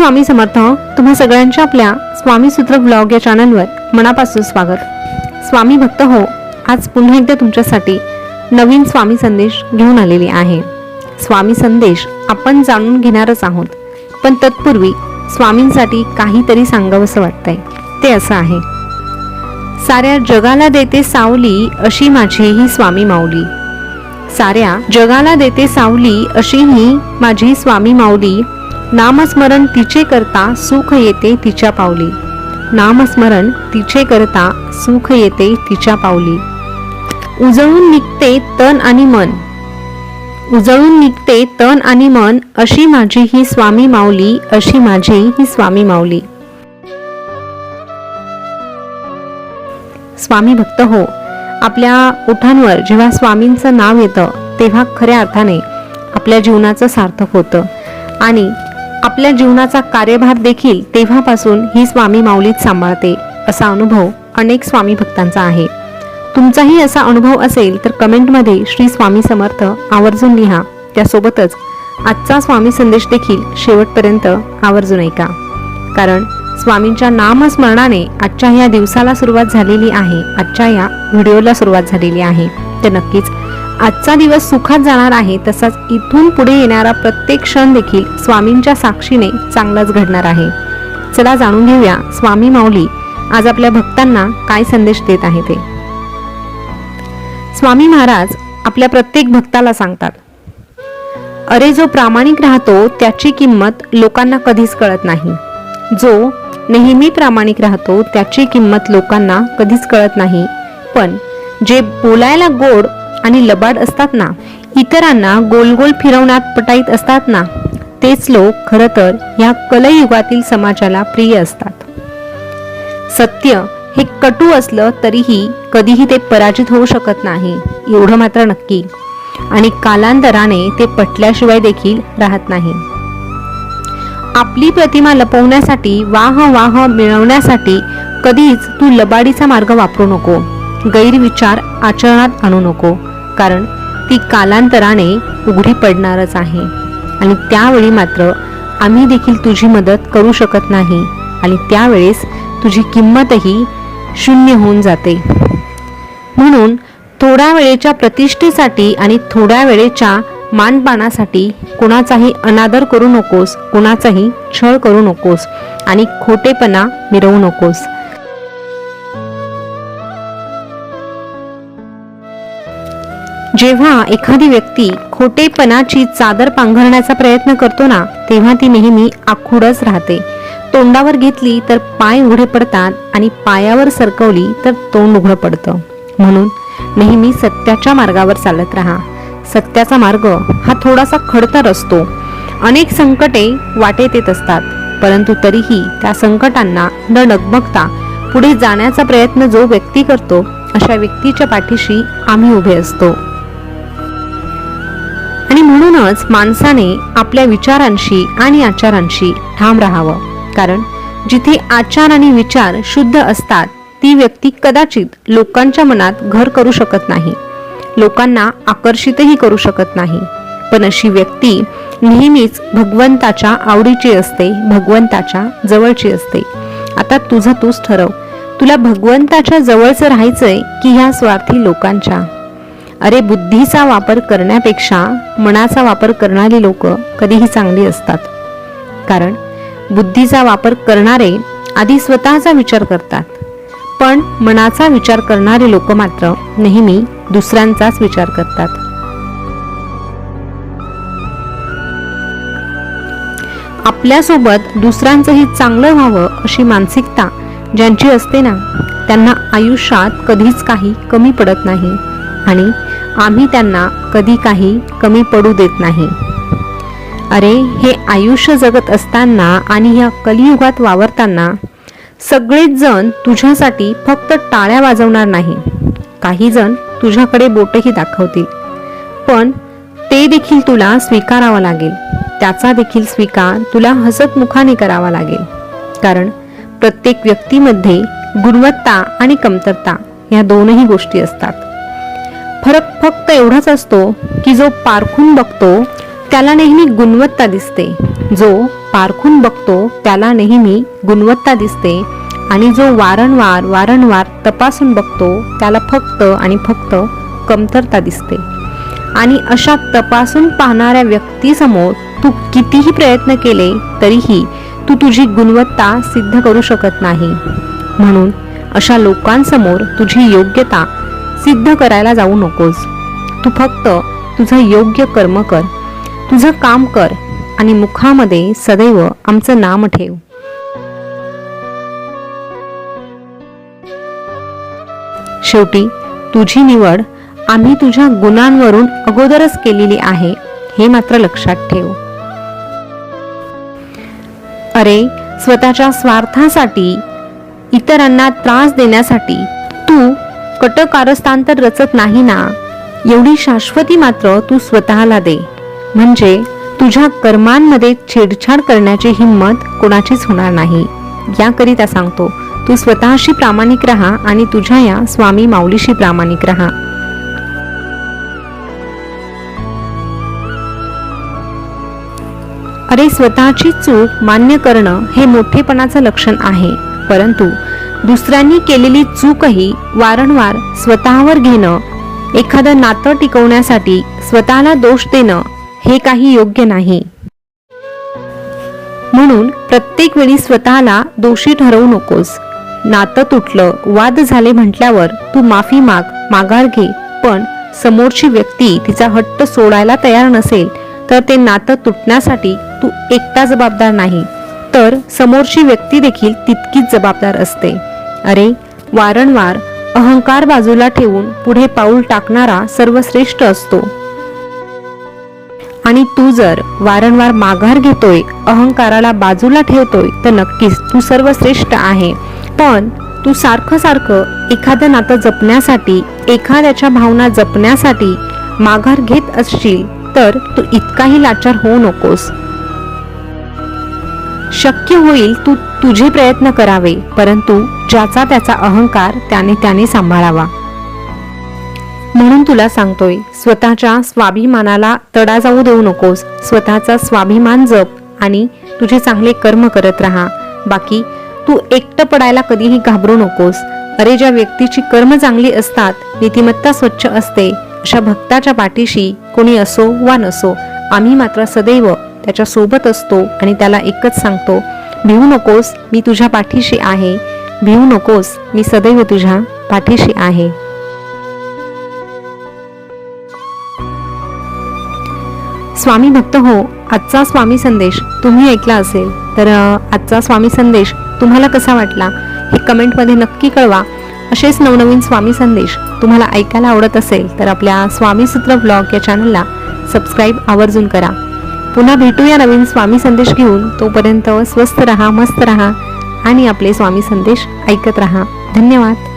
स्वामी समर्थ हो. तुम्हा सगळ्यांच्या आपल्या स्वामी सूत्र ब्लॉग या चॅनलवर मनापासून स्वागत. स्वामी भक्त हो आज पुन्हा एकदा तुमच्यासाठी नवीन स्वामी संदेश घेऊन आलेली आहे. स्वामी संदेश आपण जाणून घेणारच आहोत पण तत्पूर्वी स्वामींसाठी काहीतरी सांगावंसं वाटतंय. ते असं आहे. साऱ्या जगाला देते सावली अशी माझी ही स्वामी माऊली. साऱ्या जगाला देते सावली अशी ही माझी स्वामी माऊली नामस्मरण तिचे करता सुख येते तिच्या पावली. नामस्मरण तिचे करता सुख येते तिच्या पावली. उजळून निघते तन आणि मन. उजळून निघते तन आणि मन अशी माझी ही स्वामी माऊली अशी माझी ही स्वामी माऊली. स्वामी भक्त हो आपल्या ओठांवर जेव्हा स्वामींचं नाव येतं तेव्हा खऱ्या अर्थाने आपल्या जीवनाचं सार्थक होतं. आणि आपल्या जीवनाचा कार्यभार देखील तेव्हापासून ही स्वामी माऊलीत सांभाळते. असा अनुभव अनेक स्वामी भक्तांचा आहे. तुमचाही असा अनुभव असेल तर कमेंटमध्ये श्री स्वामी समर्थ आवर्जून लिहा. त्यासोबतच आजचा स्वामी संदेश देखील शेवटपर्यंत आवर्जून ऐका. कारण स्वामींच्या नामस्मरणाने आजच्या या दिवसाला सुरुवात झालेली आहे. आजच्या या व्हिडिओला सुरुवात झालेली आहे. तर नक्कीच आजचा दिवस सुखात जाणार आहे तसाच इथून पुढे येणारा प्रत्येक क्षण देखील स्वामींच्या साक्षीने चांगलाच घडणार आहे. चला जाणून घेऊया स्वामी माऊली आज आपल्या भक्तांना काय संदेश देत आहे ते स्वामी महाराज आपल्या प्रत्येक भक्ताला सांगतात अरे जो प्रामाणिक राहतो त्याची किंमत लोकांना कधीच कळत नाही. जो नेहमी प्रामाणिक राहतो त्याची किंमत लोकांना कधीच कळत नाही. पण जे बोलायला गोड आणि लबाड असतात ना इतरांना गोल गोल फिरवण्यात पटाईत असतात ना तेच लोक खरं तर या कलयुगातील समाजाला प्रिय असतात. सत्य हे कटू असलं तरीही कधीही ते पराजित होऊ शकत नाही एवढं मात्र नक्की. आणि कालांतराने ते पटल्याशिवाय देखील राहत नाही. आपली प्रतिमा लपवण्यासाठी वाह वाह मिळवण्यासाठी कधीच तू लबाडीचा मार्ग वापरू नको गैरविचार आचरणात आणू नको. कारण ती कालांतराने उघडी पडणारच आहे. आणि त्यावेळी मात्र आम्ही देखील तुझी मदत करू शकत नाही आणि त्यावेळेस तुझी किंमतही शून्य होऊन जाते. म्हणून थोड्या वेळेच्या प्रतिष्ठेसाठी आणि थोड्या वेळेच्या मानपानासाठी कुणाचाही अनादर करू नकोस कुणाचाही छळ करू नकोस आणि खोटेपणा मिरवू नकोस. जेव्हा एखादी व्यक्ती खोटेपणाची चादर पांघरण्याचा प्रयत्न करतो ना तेव्हा ती नेहमी आखूडच राहते. तोंडावर घेतली तर पाय उघडे पडतात आणि पायावर सरकवली तर तोंड उघडं पडतं. म्हणून नेहमी सत्याच्या मार्गावर चालत राहा. सत्याचा मार्ग हा थोडासा खडतर असतो. अनेक संकटे वाटेत येत असतात परंतु तरीही त्या संकटांना न डगमगता पुढे जाण्याचा प्रयत्न जो व्यक्ती करतो अशा व्यक्तीच्या पाठीशी आम्ही उभे असतो. आणि म्हणूनच माणसाने आपल्या विचारांशी आणि आचारांशी ठाम राहावं. कारण जिथे आचार आणि विचार शुद्ध असतात ती व्यक्ती कदाचित लोकांच्या मनात घर करू शकत नाही. लोकांना आकर्षितही करू शकत नाही. पण अशी व्यक्ती नेहमीच भगवंताच्या आवडीची असते भगवंताच्या जवळची असते. आता तुझं तूच ठरव. तुला भगवंताच्या जवळचं राहायचंय की ह्या स्वार्थी लोकांच्या? अरे बुद्धीचा वापर करण्यापेक्षा मनाचा वापर करणारी लोक कधीही चांगली असतात. कारण बुद्धीचा वापर करणारे आधी स्वतःचा विचार करतात. पण मनाचा विचार करणारे लोक मात्र नेहमी दुसऱ्यांचाच विचार करतात. आपल्यासोबत दुसऱ्यांचंही चांगलं व्हावं अशी मानसिकता ज्यांची असते ना त्यांना आयुष्यात कधीच काही कमी पडत नाही. आणि आम्ही त्यांना कधी काही कमी पडू देत नाही. अरे हे आयुष्य जगत असताना आणि या कलियुगात वावरताना सगळेच जण तुझ्यासाठी फक्त टाळ्या वाजवणार नाही. काही जण तुझ्याकडे बोटही दाखवतील. पण ते देखील तुला स्वीकारावं लागेल. त्याचा देखील स्वीकार तुला हसत मुखाने करावा लागेल. कारण प्रत्येक व्यक्तीमध्ये गुणवत्ता आणि कमतरता या दोनही गोष्टी असतात. फरक फक्त एवढाच असतो की जो पारखून बघतो त्याला नेहमी गुणवत्ता दिसते. जो पारखून बघतो त्याला नेहमी गुणवत्ता दिसते. आणि जो वारंवार वारंवार तपासून बघतो त्याला फक्त आणि फक्त कमतरता दिसते. आणि अशा तपासून पाहणाऱ्या व्यक्तीसमोर तू कितीही प्रयत्न केले तरीही तू तुझी गुणवत्ता सिद्ध करू शकत नाही. म्हणून अशा लोकांसमोर तुझी योग्यता सिद्ध करायला जाऊ नकोस. तू फक्त तुझं योग्य कर्म कर. तुझं काम कर आणि मुखामध्ये सदैव आमचं नाम ठेव. शेवटी तुझी निवड आम्ही तुझ्या गुणांवरून अगोदरच केलेली आहे हे मात्र लक्षात ठेव. अरे स्वतःच्या स्वार्थासाठी इतरांना त्रास देण्यासाठी तू कटकारस्थान तर रचत नाही ना. एवढी शाश्वती मात्र तू स्वतःला दे. म्हणजे तुझ्या कर्मांमध्ये छेडछाड करण्याची हिंमत कोणाचीच होणार नाही. याकरिता सांगतो तू स्वतःशी प्रामाणिक राहा आणि तुझ्या या स्वामी माऊलीशी प्रामाणिक राहा. अरे स्वतःची चूक मान्य करणं हे मोठेपणाचं लक्षण आहे. परंतु दुसऱ्यांनी केलेली चूकही वारंवार स्वतःवर घेणं एखादं नातं टिकवण्यासाठी स्वतःला दोष देणं हे काही योग्य नाही. म्हणून प्रत्येक वेळी स्वतःला दोषी ठरवू नकोस. नातं तुटलं वाद झाले म्हटल्यावर तू माफी माग माघार घे. पण समोरची व्यक्ती तिचा हट्ट सोडायला तयार नसेल तर ते नातं तुटण्यासाठी तू एकटा जबाबदार नाही. तर समोरची व्यक्ती देखील तितकीच जबाबदार असते. अरे वारंवार अहंकार बाजूला ठेवून पुढे पाऊल टाकणारा सर्वश्रेष्ठ असतो. आणि तू जर वारंवार माघार घेतोय अहंकाराला बाजूला ठेवतोय तर नक्कीच तू सर्वश्रेष्ठ आहे. पण तू सारखं सारखं एखादं नातं जपण्यासाठी एखाद्याच्या भावना जपण्यासाठी माघार घेत असशील तर तू इतकाही लाचार होऊ नकोस. शक्य होईल तू तुझे प्रयत्न करावे परंतु ज्याचा त्याचा अहंकार त्याने त्याने सांभाळावा. म्हणून तुला सांगतोय स्वतःच्या स्वाभिमानाला तडा जाऊ देऊ नकोस. स्वतःचा स्वाभिमान जप आणि तुझे चांगले कर्म करत राहा. बाकी तू एकटं पडायला कधीही घाबरू नकोस. अरे ज्या व्यक्तीची कर्म चांगली असतात नीतिमत्ता स्वच्छ असते अशा भक्ताच्या पाठीशी कोणी असो वा नसो आम्ही मात्र सदैव त्याच्या सोबत असतो आणि त्याला एकच सांगतो भिवू नकोस मी तुझ्या पाठीशी आहे. भिवू नकोस मी सदैव तुझ्या पाठीशी आहे. स्वामी भक्त हो आजचा स्वामी संदेश तुम्ही ऐकला असेल तर आजचा स्वामी संदेश तुम्हाला कसा वाटला हे कमेंटमध्ये नक्की कळवा. असेच नवनवीन स्वामी संदेश तुम्हाला ऐकायला आवडत असेल तर आपल्या स्वामी सूत्र ब्लॉग या चॅनलला सबस्क्राईब आवर्जून करा. पुन्हा भेटूया नवीन स्वामी संदेश घेऊन. तोपर्यंत स्वस्थ रहा मस्त रहा आणि आपले स्वामी संदेश ऐकत रहा. धन्यवाद.